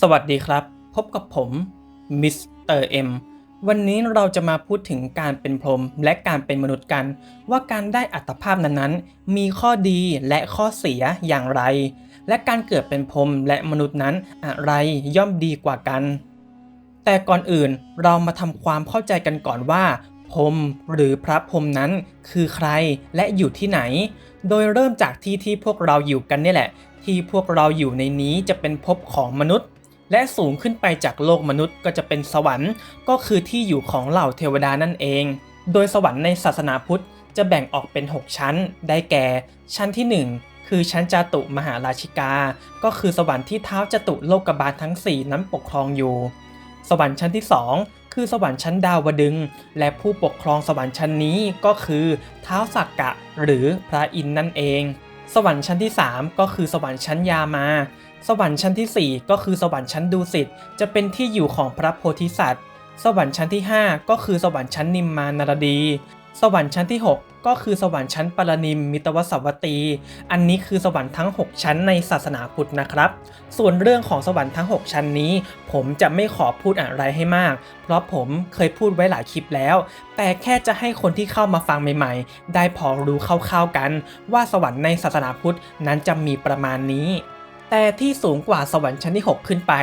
สวัสดีครับ พบกับผมมิสเตอร์เอ็มวันนี้เราจะมาพูดถึงการเป็นพรหมและการเป็นมนุษย์กัน ว่าการได้อัตภาพนั้นๆ มีข้อดีและข้อเสียอย่างไร และการเกิดเป็นพรหมและมนุษย์นั้นอะไรย่อมดีกว่ากัน แต่ก่อนอื่นเรามาทำความเข้าใจกันก่อนว่าพรหมหรือพระพรหมนั้นคือใครและอยู่ที่ไหน โดยเริ่มจากที่ที่พวกเราอยู่กันนี่แหละ ที่พวกเราอยู่ในนี้จะเป็นภพของมนุษย์ และสูงขึ้นไปจากโลกมนุษย์ก็จะเป็นสวรรค์ ก็คือที่อยู่ของเหล่าเทวดานั่นเอง โดยสวรรค์ในศาสนาพุทธจะแบ่งออกเป็น 6 ชั้น ได้แก่ ชั้นที่ 1 คือชั้นจาตุมหาราชิกา ก็คือสวรรค์ที่เท้าจตุโลกบาลทั้ง 4 นั้นปกครองอยู่ สวรรค์ชั้นที่ 2 คือสวรรค์ชั้นดาวดึง และผู้ปกครองสวรรค์ชั้นนี้ก็คือเท้าสักกะหรือพระอินทร์นั่นเอง สวรรค์ชั้นที่ 3 ก็คือสวรรค์ชั้นยามา สวรรค์ชั้นที่ 4 ก็คือสวรรค์ชั้นดุสิตจะเป็นที่อยู่ของพระโพธิสัตว์ สวรรค์ชั้นที่ 5 ก็คือสวรรค์ชั้นนิมมานารดี สวรรค์ชั้นที่ 6 ก็คือสวรรค์ชั้นปรนิมมิตวสวัตตี อันนี้คือสวรรค์ทั้ง 6 ชั้นในศาสนาพุทธนะครับ ส่วนเรื่องของสวรรค์ทั้ง 6 ชั้นนี้ ผมจะไม่ขอพูดอะไรให้มาก เพราะผมเคยพูดไว้หลายคลิปแล้ว แต่แค่จะให้คนที่เข้ามาฟังใหม่ๆ ได้พอรู้คร่าวๆกัน ว่าสวรรค์ในศาสนาพุทธนั้นจะมีประมาณนี้ แต่ที่สูงกว่าสวรรค์ชั้นที่ 6 ขึ้นไป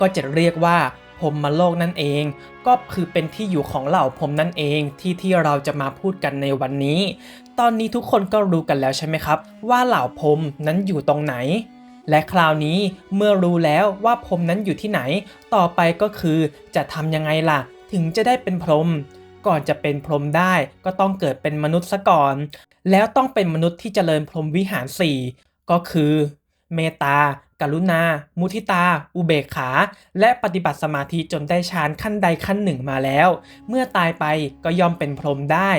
ก็จะเรียกว่าพรหมโลกนั่นเอง ก็คือเป็นที่อยู่ของเหล่าพรมนั่นเองที่ที่เราจะมาพูดกันในวันนี้ ตอนนี้ทุกคนก็รู้กันแล้วใช่ไหมครับ ว่าเหล่าพรมนั้นอยู่ตรงไหน และคราวนี้เมื่อรู้แล้วว่าพรมนั้นอยู่ที่ไหน ต่อไปก็คือจะทำยังไงล่ะ ถึงจะได้เป็นพรมก่อนจะเป็นพรหมได้ก็ต้องเกิดเป็นมนุษย์ซะก่อน แล้วต้องเป็นมนุษย์ที่เจริญพรหมวิหาร 4 ก็คือ เมตตา กรุณา มุทิตา อุเบกขา และปฏิบัติสมาธิจนได้ฌานขั้นใดขั้นหนึ่งมาแล้ว เมื่อตายไปก็ย่อมเป็นพรหมได้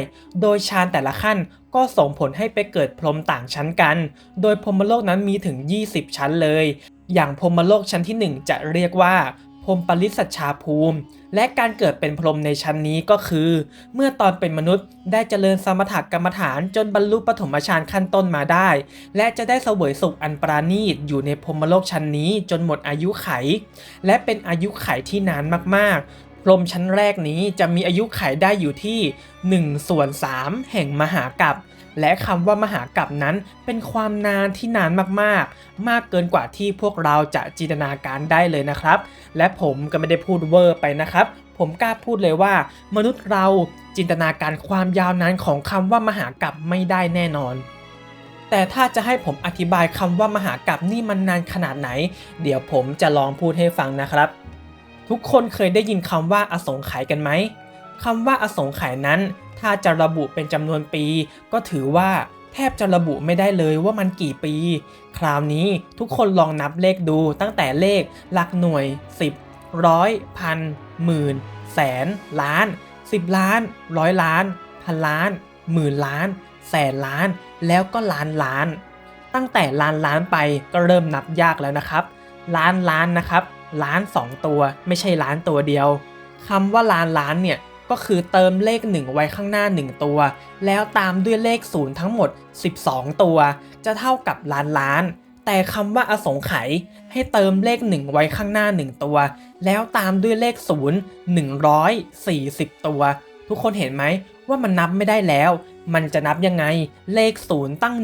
โดยฌานแต่ละขั้นก็ส่งผลให้ไปเกิดพรหมต่างชั้นกัน โดยพรหมโลกนั้นมีถึง 20 ชั้นเลย อย่างพรหมโลกชั้นที่ 1 จะเรียกว่า พรมปริสัชชาภูมิ และการเกิดเป็นพรหมในชั้นนี้ก็คือ เมื่อตอนเป็นมนุษย์ได้เจริญสมถกรรมฐานจนบรรลุปฐมฌานขั้นต้นมาได้ และจะได้เสวยสุขอันปราณีตอยู่ในพรหมโลกชั้นนี้จนหมดอายุไข และเป็นอายุไขที่นานมากๆ พรหมชั้นแรกนี้จะมีอายุไขได้อยู่ที่1ส่วน3แห่งมหากัป และคำว่ามหากัปนั้นเป็นความนานที่นานมากๆ มากเกินกว่าที่พวกเราจะจินตนาการได้เลยนะครับ และผมก็ไม่ได้พูดเวอร์ไปนะครับ ผมกล้าพูดเลยว่า มนุษย์เราจินตนาการความยาวนานของคำว่ามหากัปไม่ได้แน่นอนแต่ถ้าจะให้ผมอธิบายคำว่ามหากัปนี่มันนานขนาดไหน เดี๋ยวผมจะลองพูดให้ฟังนะครับ ทุกคนเคยได้ยินคำว่าอสงไขยกันไหมคำว่าอสงไขยนั้น ถ้าจะระบุเป็นจำนวนปี ก็ถือว่าแทบจะระบุไม่ได้เลยว่ามันกี่ปี คราวนี้ทุกคนลองนับเลขดูตั้งแต่เลขหลักหน่วย 10 ร้อยพันหมื่น แสน ล้าน 10 ล้าน ร้อยล้าน พันล้าน หมื่นล้าน แสนล้าน แล้วก็ล้านล้าน ตั้งแต่ล้านล้านไปก็เริ่มนับยากแล้วนะครับ ล้านล้านนะครับ ล้าน 2 ตัว ไม่ใช่ล้านตัวเดียวคำว่าล้านล้านเนี่ย ก็คือเติมเลข 1 ไว้ข้างหน้า 1 ตัว แล้วตามด้วยเลข 0 ทั้งหมด 12 ตัว จะเท่ากับล้านล้าน แต่คำว่าอสงไขยให้เติมเลข 1 ไว้ข้างหน้า 1 ตัว แล้วตามด้วยเลข 0 140 ตัว ทุกคนเห็นไหมว่ามันนับไม่ได้แล้ว มันจะนับยังไง เลข 0 ตั้ง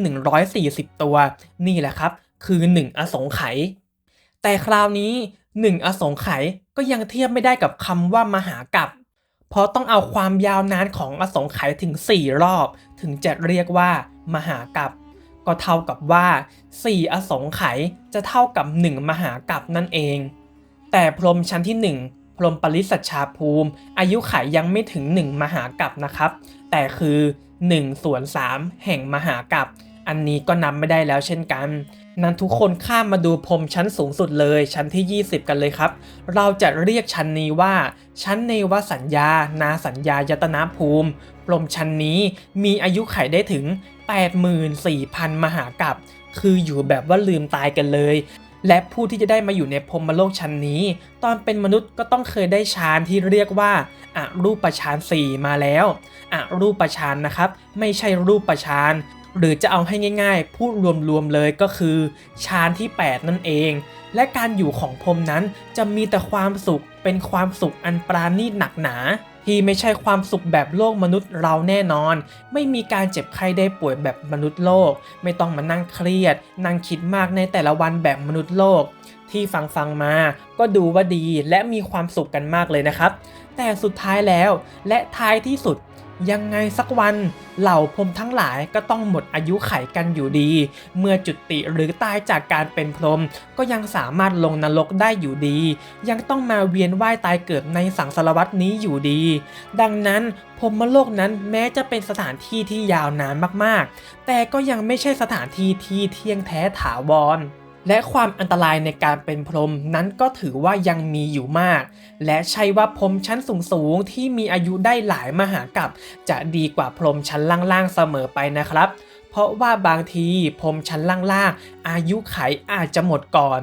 140 ตัว นี่แหละครับ คือ 1 อสงไขยแต่คราวนี้ 1 อสงไขยก็ยังเทียบไม่ได้กับคำว่ามหากัป เพราะต้องเอาความยาวนานของอสงไขยถึง 4 รอบ ถึงจะเรียกว่ามหากัปก็เท่ากับว่า 4 อสงไขยจะเท่ากับ 1 มหากัปนั่นเอง แต่พรมชั้นที่ 1 พรมปริสัชชาภูมิ อายุไขยยังไม่ถึง 1 มหากัปนะครับ แต่คือ1ส่วน3แห่งมหากัปอันนี้ก็นับไม่ได้แล้วเช่นกัน นั้นทุกคนข้ามมาดูพรมชั้นสูงสุดเลยชั้นที่ 20 กันเลยครับ เราจะเรียกชั้นนี้ว่า ชั้นเนวสัญญา นาสัญญายตนาภูมิพรมชั้นนี้มีอายุไขได้ถึง 84,000 มหากัปคืออยู่แบบว่าลืมตายกันเลย และผู้ที่จะได้มาอยู่ในพรหมโลกชั้นนี้ ตอนเป็นมนุษย์ก็ต้องเคยได้ฌานที่เรียกว่าอารูปฌาน4มาแล้วอารูปฌานนะครับ ไม่ใช่รูปฌาน หรือจะเอาให้ง่าย ๆ พูดรวมๆเลยก็คือฌานที่ 8 นั่นเอง และการอยู่ของพรมนั้นจะมีแต่ความสุขเป็นความสุขอันปราณีตหนักหนา ที่ไม่ใช่ความสุขแบบโลกมนุษย์เราแน่นอน ไม่มีการเจ็บไข้ได้ป่วยแบบมนุษย์โลก ไม่ต้องมานั่งเครียด นั่งคิดมากในแต่ละวันแบบมนุษย์โลก ที่ฟังฟังมาก็ดูว่าดีและมีความสุขกันมากเลยนะครับ แต่สุดท้ายแล้วและท้ายที่สุด ยังไงสักวันเหล่าพรหมทั้งหลายก็ต้องหมดอายุไขกันอยู่ดี เมื่อจุติหรือตายจากการเป็นพรหมก็ยังสามารถลงนรกได้อยู่ดี ยังต้องมาเวียนว่ายตายเกิดในสังสารวัตนี้อยู่ดี ดังนั้นพรหมโลกนั้นแม้จะเป็นสถานที่ที่ยาวนานมากๆ แต่ก็ยังไม่ใช่สถานที่ที่เที่ยงแท้ถาวร และความอันตรายในการเป็นพรหมนั้นก็ถือว่ายังมีอยู่มาก และใช่ว่าพรหมชั้นสูงๆที่มีอายุได้หลายมหากัปจะดีกว่าพรหมชั้นล่างๆเสมอไปนะครับ เพราะว่าบางทีพรหมชั้นล่างๆ อายุไขอาจจะหมดก่อน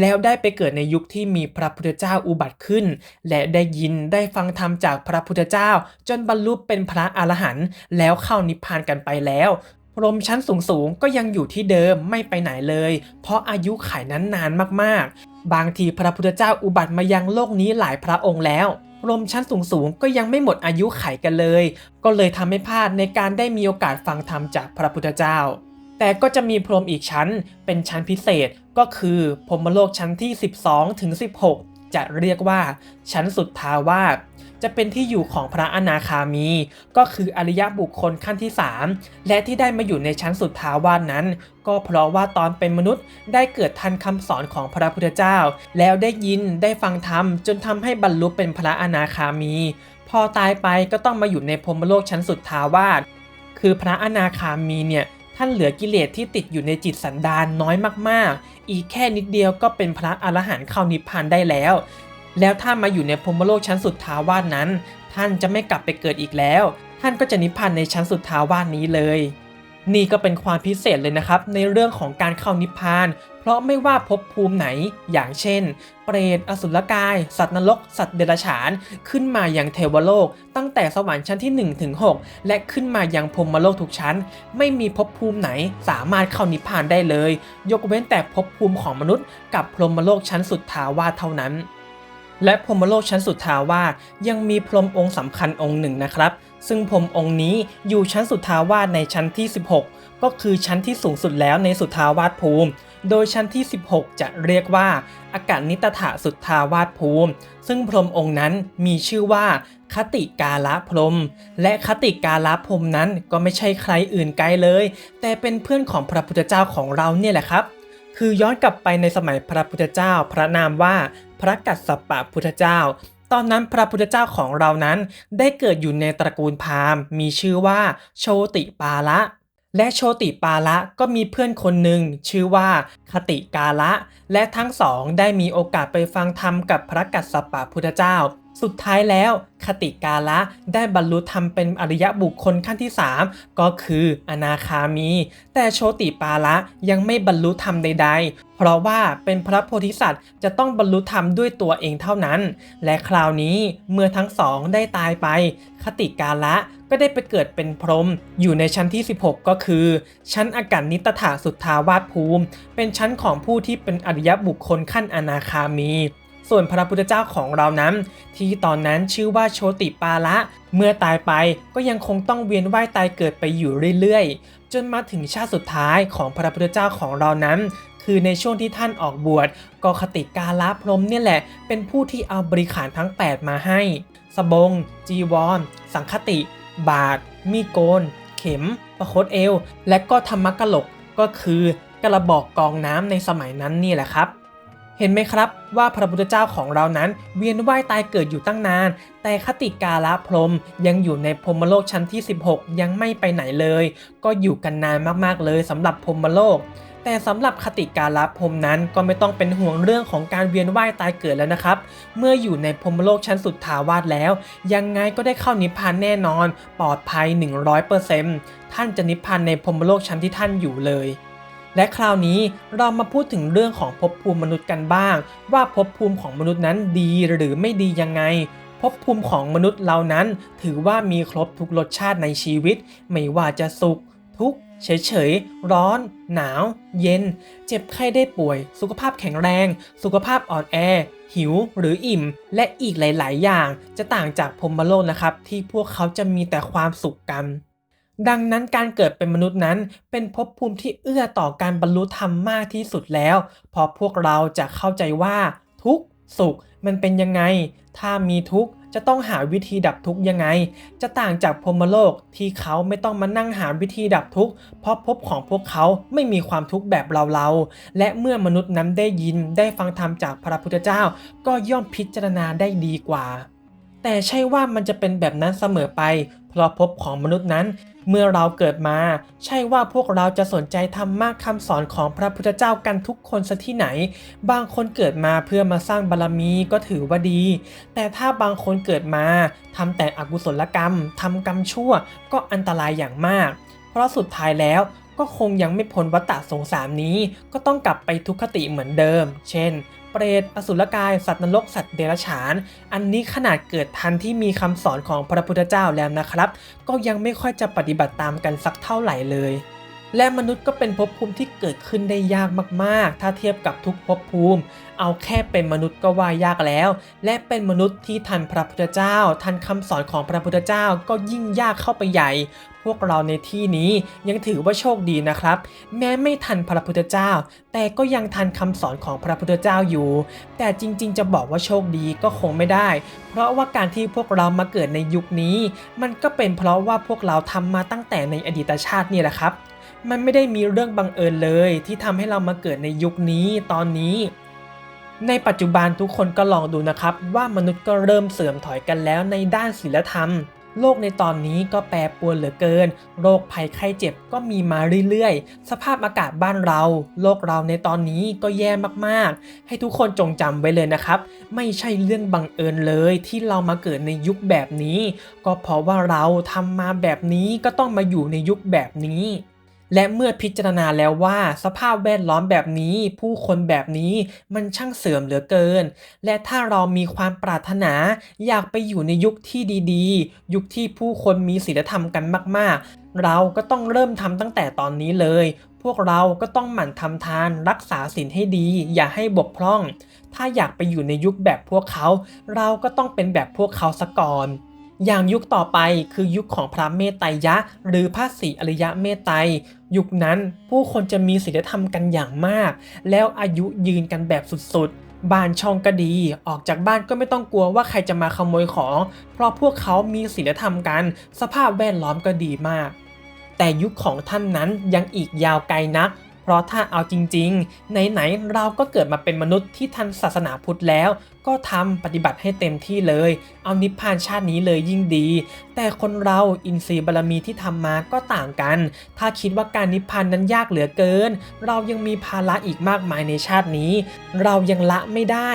แล้วได้ไปเกิดในยุคที่มีพระพุทธเจ้าอุบัติขึ้น และได้ยินได้ฟังธรรมจากพระพุทธเจ้า จนบรรลุเป็นพระอรหันต์แล้วเข้านิพพานกันไปแล้ว พรมชั้นสูงๆ ก็ยังอยู่ที่เดิมไม่ไปไหนเลย เพราะอายุไขนั้นนานมากๆ บางทีพระพุทธเจ้าอุบัติมายังโลกนี้หลายพระองค์แล้วพรมชั้นสูงๆ ก็ยังไม่หมดอายุไขกันเลย ก็เลยทำให้พลาดในการได้มีโอกาสฟังธรรมจากพระพุทธเจ้า แต่ก็จะมีพรหมอีกชั้น เป็นชั้นพิเศษก็คือพรหมโลกชั้นที่ 12ถึง16 จะเรียกว่า ชั้นสุดทาวาส จะเป็นที่อยู่ของพระอนาคามี ก็คืออริยบุคคลขั้นที่ 3 และที่ได้มาอยู่ในชั้นสุดทาวาสนั้น ก็เพราะว่าตอนเป็นมนุษย์ได้เกิดทันคำสอนของพระพุทธเจ้า แล้วได้ยินได้ฟังธรรมจนทำให้บรรลุเป็นพระอนาคามี พอตายไปก็ต้องมาอยู่ในพรมโลกชั้นสุดทาวาสคือพระอนาคามีเนี่ยท่านเหลือกิเลสที่ติดอยู่ในจิตสันดานน้อยมากๆ อีกแค่นิดเดียวก็เป็นพระอรหันต์เข้านิพพานได้แล้ว แล้วถ้ามาอยู่ในพรมโลกชั้นสุดทาวาสนั้น ท่านจะไม่กลับไปเกิดอีกแล้ว ท่านก็จะนิพพานในชั้นสุดทาวาสนี้เลย นี่ก็เป็นความพิเศษเลยนะครับ ในเรื่องของการเข้านิพพาน เพราะไม่ว่าภพภูมิไหน อย่างเช่น เปรตอสุรกาย สัตว์นรก สัตว์เดรัจฉาน ขึ้นมาอย่างเทวโลก ตั้งแต่สวรรค์ชั้นที่ 1 ถึง 6 และขึ้นมาอยังพรมโลกทุกชั้น ไม่มีภพภูมิไหนสามารถเข้านิพพานได้เลย ยกเว้นแต่ภพภูมิของมนุษย์ กับพรมโลกชั้นสุดทาวาสเท่านั้น และพรมโลกชั้นสุดทาวาสยังมีพรมองค์สำคัญองค์หนึ่งนะครับ ซึ่งพรมองค์นี้อยู่ชั้นสุดทาวาสในชั้นที่ 16 ก็คือชั้นที่สูงสุดแล้วในสุดทาวาสภูมิ โดยชั้นที่ 16 จะเรียกว่าอากาศนิตถะสุดทาวาสภูมิ ซึ่งพรมองค์นั้นมีชื่อว่าคติกาละพรม และคติกาละพรมนั้นก็ไม่ใช่ใครอื่นไกลเลย แต่เป็นเพื่อนของพระพุทธเจ้าของเราเนี่ยแหละครับ คือย้อนกลับไปในสมัยพระพุทธเจ้า พระนามว่าพระกัสสปะพุทธเจ้า ตอนนั้นพระพุทธเจ้าของเรานั้นได้เกิดอยู่ในตระกูลพราหมณ์ มีชื่อว่าโชติปาละ และโชติปาละก็มีเพื่อนคนหนึ่งชื่อว่าคติกาละ และทั้งสองได้มีโอกาสไปฟังธรรมกับพระกัสสปะพุทธเจ้า สุดท้ายแล้วคติกาละได้บรรลุธรรมเป็นอริยบุคคลขั้นที่ 3 ก็คืออนาคามี แต่โชติปาละยังไม่บรรลุธรรมใด ๆ เพราะว่าเป็นพระโพธิสัตว์จะต้องบรรลุธรรมด้วยตัวเองเท่านั้น และคราวนี้เมื่อทั้งสองได้ตายไป คติกาละก็ได้ไปเกิดเป็นพรหมอยู่ในชั้นที่ 16 ก็คือ ชั้นอากาศนิตถาสุทธาวาสภูมิ เป็นชั้นของผู้ที่เป็นอริยบุคคลขั้นอนาคามี ส่วนพระพุทธเจ้าของเรานั้น ที่ตอนนั้นชื่อว่าโชติปาละ เมื่อตายไปก็ยังคงต้องเวียนว่ายตายเกิดไปอยู่เรื่อยๆ จนมาถึงชาติสุดท้ายของพระพุทธเจ้าของเรานั้น คือในช่วงที่ท่านออกบวชก็คติกาละพรมเนี่ยแหละ เป็นผู้ที่เอาบริขารทั้ง 8 มาให้ สบง จีวร สังคติ บาท มีโกน เข็ม ประคตเอว และก็ธรรมกะหลกก็คือกระบอกกองน้ำในสมัยนั้นนี่แหละครับ เห็นไหมครับว่าพระพุทธเจ้าของเรานั้น เวียนว่ายตายเกิดอยู่ตั้งนาน แต่คติกาละพรมยังอยู่ในพรมโลกชั้นที่ 16 ยังไม่ไปไหนเลย ก็อยู่กันนานมากๆเลยสำหรับพรมโลก แต่สำหรับคติกาละพรมนั้นก็ไม่ต้องเป็นห่วงเรื่องของการเวียนว่ายตายเกิดแล้วนะครับ เมื่ออยู่ในพรมโลกชั้นสุดทาวาสแล้ว ยังไงก็ได้เข้านิพพานแน่นอน ปลอดภัย 100%ท่านจะนิพพานในพรมโลกชั้นที่ท่านอยู่เลย และคราวนี้เรามาพูดถึงเรื่องของภพภูมิมนุษย์กันบ้าง ว่าภพภูมิของมนุษย์นั้นดีหรือไม่ดียังไงภพภูมิของมนุษย์เรานั้น ถือว่ามีครบทุกรสชาติในชีวิต ไม่ว่าจะสุข ทุกข์เฉยๆ ร้อน หนาว เย็น เจ็บไข้ได้ป่วย สุขภาพแข็งแรง สุขภาพอ่อนแอ หิวหรืออิ่ม และอีกหลาย ๆ อย่าง จะต่างจากพรหมโลกนะครับ ที่พวกเขาจะมีแต่ความสุขกัน ดังนั้นการเกิดเป็นมนุษย์นั้นเป็นภพภูมิที่เอื้อต่อการบรรลุธรรมมากที่สุดแล้วเพราะพวกเราจะเข้าใจว่าทุกข์สุขมันเป็นยังไง ถ้ามีทุกข์จะต้องหาวิธีดับทุกข์ยังไง จะต่างจากพรหมโลกที่เขาไม่ต้องมานั่งหาวิธีดับทุกข์เพราะภพของพวกเขาไม่มีความทุกข์แบบเราๆ และเมื่อมนุษย์นั้นได้ยินได้ฟังธรรมจากพระพุทธเจ้า ก็ย่อมพิจารณาได้ดีกว่า แต่ใช่ว่ามันจะเป็นแบบนั้นเสมอไป เพราะภพของมนุษย์นั้น เมื่อเราเกิดมา ใช่ว่าพวกเราจะสนใจธรรมะคำสอนของพระพุทธเจ้ากันทุกคนซะที่ไหน บางคนเกิดมาเพื่อมาสร้างบารมีก็ถือว่าดี แต่ถ้าบางคนเกิดมาทำแต่อกุศลกรรมทำกรรมชั่ว ก็อันตรายอย่างมาก เพราะสุดท้ายแล้วก็คงยังไม่พ้นวัฏฏะสงสารนี้ ก็ต้องกลับไปทุกขติเหมือนเดิม เช่น ปรต อสุรกาย สัตว์นรก สัตว์เดรัจฉาน อันนี้ขนาดเกิดทันที่มีคำสอนของพระพุทธเจ้าแล้วนะครับ ก็ยังไม่ค่อยจะปฏิบัติตามกันสักเท่าไหร่เลย และมนุษย์ก็เป็นภพภูมิที่เกิดขึ้นได้ยากมากๆ ถ้าเทียบกับทุกภพภูมิ เอาแค่เป็นมนุษย์ก็ว่ายากแล้ว และเป็นมนุษย์ที่ทันพระพุทธเจ้า ทันคำสอนของพระพุทธเจ้าก็ยิ่งยากเข้าไปใหญ่ พวกเราในที่นี้ยังถือว่าโชคดีนะครับ แม้ไม่ทันพระพุทธเจ้า แต่ก็ยังทันคำสอนของพระพุทธเจ้าอยู่ แต่จริงๆ จะบอกว่าโชคดีก็คงไม่ได้ เพราะว่าการที่พวกเรามาเกิดในยุคนี้ มันก็เป็นเพราะว่าพวกเราทำมาตั้งแต่ในอดีตชาตินี่แหละครับ มันไม่ได้มีเรื่องบังเอิญเลยที่ทำให้เรามาเกิดในยุคนี้ตอนนี้ ในปัจจุบันทุกคนก็ลองดูนะครับ ว่ามนุษย์ก็เริ่มเสื่อมถอยกันแล้วในด้านศีลธรรม โลกในตอนนี้ก็แปรปรวนเหลือเกิน โรคภัยไข้เจ็บก็มีมาเรื่อยๆ สภาพอากาศบ้านเรา โลกเราในตอนนี้ก็แย่มากๆ ให้ทุกคนจงจำไว้เลยนะครับ ไม่ใช่เรื่องบังเอิญเลยที่เรามาเกิดในยุคแบบนี้ ก็เพราะว่าเราทำมาแบบนี้ก็ต้องมาอยู่ในยุคแบบนี้ และเมื่อพิจารณาแล้วว่าสภาพแวดล้อมแบบนี้ ผู้คนแบบนี้มันช่างเสื่อมเหลือเกิน และถ้าเรามีความปรารถนา อยากไปอยู่ในยุคที่ดีๆ ยุคที่ผู้คนมีศีลธรรมกันมาก ๆ เราก็ต้องเริ่มทำตั้งแต่ตอนนี้เลย พวกเราก็ต้องหมั่นทำทานรักษาศีลให้ดี อย่าให้บกพร่อง ถ้าอยากไปอยู่ในยุคแบบพวกเขา เราก็ต้องเป็นแบบพวกเขาซะก่อนอย่างยุคต่อไปคือยุคของพระเมตไตรยะ หรือพระศรีอริยะเมตไตร ยุคนั้นผู้คนจะมีศีลธรรมกันอย่างมาก แล้วอายุยืนกันแบบสุดๆ บ้านช่องก็ดี ออกจากบ้านก็ไม่ต้องกลัวว่าใครจะมาขโมยของ เพราะพวกเขามีศีลธรรมกัน สภาพแวดล้อมก็ดีมาก แต่ยุคของท่านนั้นยังอีกยาวไกลนัก เพราะถ้าเอาจริงๆ ไหนๆเราก็เกิดมาเป็นมนุษย์ที่ทันศาสนาพุทธแล้ว ก็ทำปฏิบัติให้เต็มที่เลย เอานิพพานชาตินี้เลยยิ่งดี แต่คนเราอินทรีย์บารมีที่ทำมาก็ต่างกัน ถ้าคิดว่าการนิพพานนั้นยากเหลือเกิน เรายังมีภาระอีกมากมายในชาตินี้ เรายังละไม่ได้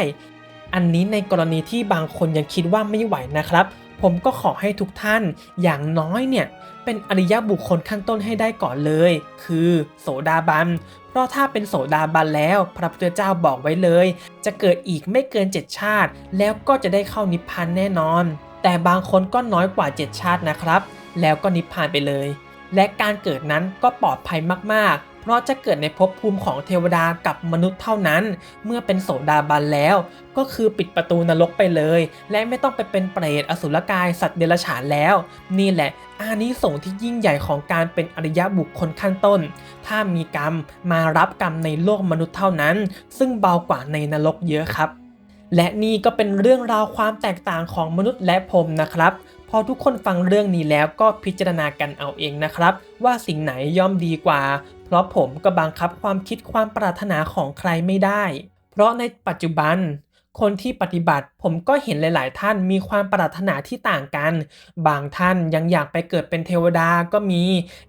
อันนี้ในกรณีที่บางคนยังคิดว่าไม่ไหวนะครับ ผมก็ขอให้ทุกท่านอย่างน้อยเนี่ย เป็นอริยบุคคลขั้นต้นให้ได้ก่อนเลย คือ โสดาบัน เพราะถ้าเป็นโสดาบันแล้ว พระพุทธเจ้าบอกไว้เลย จะเกิดอีกไม่เกิน 7 ชาติ แล้วก็จะได้เข้านิพพานแน่นอน แต่บางคนก็น้อยกว่า 7 ชาตินะครับ แล้วก็นิพพานไปเลย และการเกิดนั้นก็ปลอดภัยมากๆ เพราะจะเกิดในภพภูมิของเทวดากับมนุษย์เท่านั้น เมื่อเป็นโสดาบันแล้ว ก็คือปิดประตูนรกไปเลย และไม่ต้องไปเป็นเปรตอสุรกายสัตว์เดรัจฉานแล้ว นี่แหละอานิสงส์ที่ยิ่งใหญ่ของการเป็นอริยบุคคลขั้นต้น ถ้ามีกรรมมารับกรรมในโลกมนุษย์เท่านั้น ซึ่งเบากว่าในนรกเยอะครับและนี่ก็เป็นเรื่องราวความแตกต่างของมนุษย์และพรมนะครับ พอทุกคนฟังเรื่องนี้แล้วก็พิจารณากันเอาเองนะครับ ว่าสิ่งไหนย่อมดีกว่า เพราะผมก็บังคับความคิดความปรารถนาของใครไม่ได้ เพราะในปัจจุบัน คนที่ปฏิบัติผมก็เห็นหลาย ๆ ท่านมีความปรารถนาที่ต่างกัน บางท่านยังอยากไปเกิดเป็นเทวดาก็มี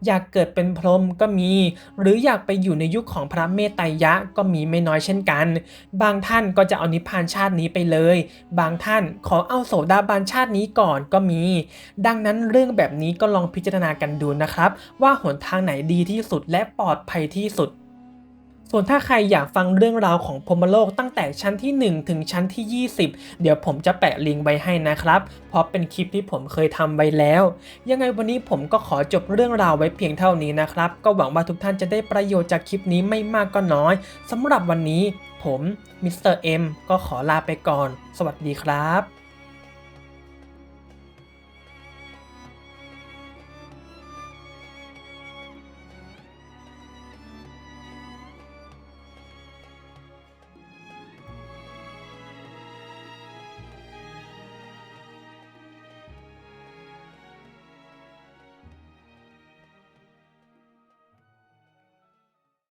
อยากเกิดเป็นพรหมก็มี หรืออยากไปอยู่ในยุคของพระเมตไตรยะก็มีไม่น้อยเช่นกัน บางท่านก็จะเอานิพพานชาตินี้ไปเลย บางท่านขอเอาโสดาบันชาตินี้ก่อนก็มี ดังนั้นเรื่องแบบนี้ก็ลองพิจารณากันดูนะครับ ว่าหนทางไหนดีที่สุดและปลอดภัยที่สุด ส่วนถ้าใครอยากฟังเรื่องราวของพมโลกตั้งแต่ชั้นที่ 1 ถึงชั้นที่ 20 เดี๋ยวผมจะแปะลิงก์ไว้ให้นะครับ เพราะเป็นคลิปที่ผมเคยทำไว้แล้ว ยังไงวันนี้ผมก็ขอจบเรื่องราวไว้เพียงเท่านี้นะครับ ก็หวังว่าทุกท่านจะได้ประโยชน์จากคลิปนี้ไม่มากก็น้อยสำหรับวันนี้ผมมิสเตอร์เอ็มก็ขอลาไปก่อน สวัสดีครับ